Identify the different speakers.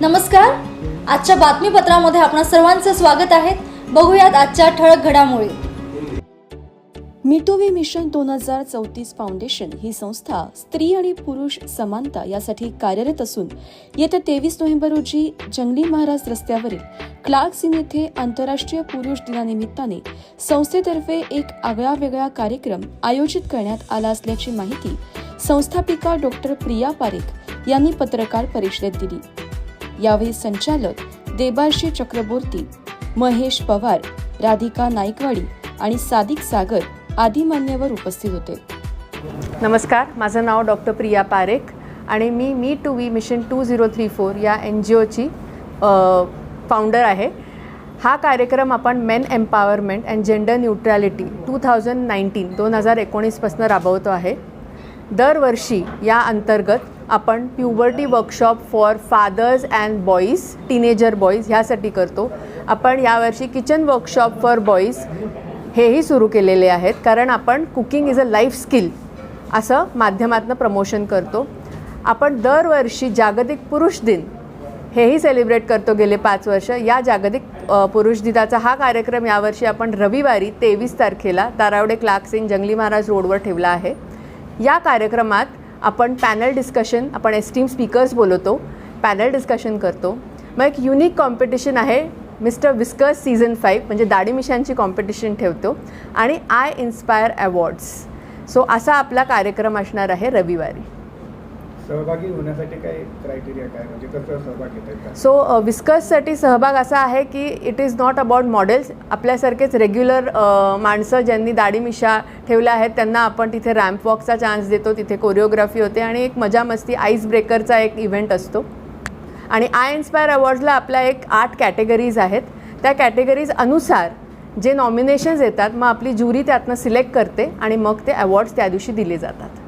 Speaker 1: नमस्कार. आजच्या बातमीपत्रामध्ये आपणा सर्वांचं स्वागत आहे. बघूयात आजच्या ठळक घडामोडी.
Speaker 2: मिटोवी मिशन दोन हजार चौतीस फाउंडेशन ही संस्था स्त्री आणि पुरुष समानता यासाठी कार्यरत असून येत्या तेवीस नोव्हेंबर रोजी जंगली महाराज रस्त्यावरील क्लार्क सिन येथे आंतरराष्ट्रीय पुरुष दिनानिमित्ताने संस्थेतर्फे एक आगळा वेगळा कार्यक्रम आयोजित करण्यात आला असल्याची माहिती संस्थापिका डॉक्टर प्रिया पारेख यांनी पत्रकार परिषदेत दिली. यावेळी संचालक देबार्शी चक्रवर्ती महेश पवार राधिका नाईकवाडी आणि सादिक सागर आदी मान्यवर उपस्थित होते.
Speaker 3: नमस्कार माझं नाव डॉक्टर प्रिया पारेख आणि मी me too we mission two zero three four या एन जी ओची फाउंडर आहे. हा कार्यक्रम आपण men empowerment and gender neutrality two thousand nineteen दोन हजार एकोणीसपासून राबवतो आहे. दरवर्षी या अंतर्गत आपण puberty workshop for fathers and boys teenager boys ह्यासाठी करतो. आपण यावर्षी किचन वर्कशॉप फॉर बॉईज हेही सुरू केलेले आहेत. कारण आपण cooking is a life skill असं माध्यमातनं प्रमोशन करतो. आपण दरवर्षी जागतिक पुरुष दिन हेही सेलिब्रेट करतो गेले पाच वर्ष. या जागतिक पुरुष दिनाचा हा कार्यक्रम यावर्षी आपण रविवारी तेवीस तारखेला तारावडे क्लार्क सिंग जंगली महाराज रोडवर ठेवला आहे. या कार्यक्रमात आपण पॅनल डिस्कशन आपण एस्टीम स्पीकर्स बोलवतो पॅनल डिस्कशन करतो. मग एक युनिक कॉम्पिटिशन आहे मिस्टर विस्कर्स सीझन फाईव्ह म्हणजे दाढी मिशांची कॉम्पिटिशन ठेवतो आणि आय इन्स्पायर अवॉर्ड्स सो असा आपला कार्यक्रम असणार आहे रविवारी.
Speaker 4: सहभागी होण्यासाठी काही क्रायटेरिया काय? म्हणजे कसं सहभाग घेता
Speaker 3: सो विस्कससाठी uh, सहभाग असा आहे की it is not about models आपल्यासारखेच रेग्युलर uh, माणसं ज्यांनी दाढी मिशा ठेवल्या आहेत त्यांना आपण तिथे रॅम्प वॉकचा चान्स देतो तिथे कोरिओग्राफी होते आणि एक मजा मस्ती आईस ब्रेकरचा एक इव्हेंट असतो. आणि आय इन्स्पायर अवॉर्ड्सला आपल्या एक आठ कॅटेगरीज आहेत. त्या कॅटेगरीज अनुसार जे नॉमिनेशन्स येतात मग आपली ज्युरी त्यातनं सिलेक्ट करते आणि मग ते अवॉर्ड्स त्या दिवशी दिले जातात.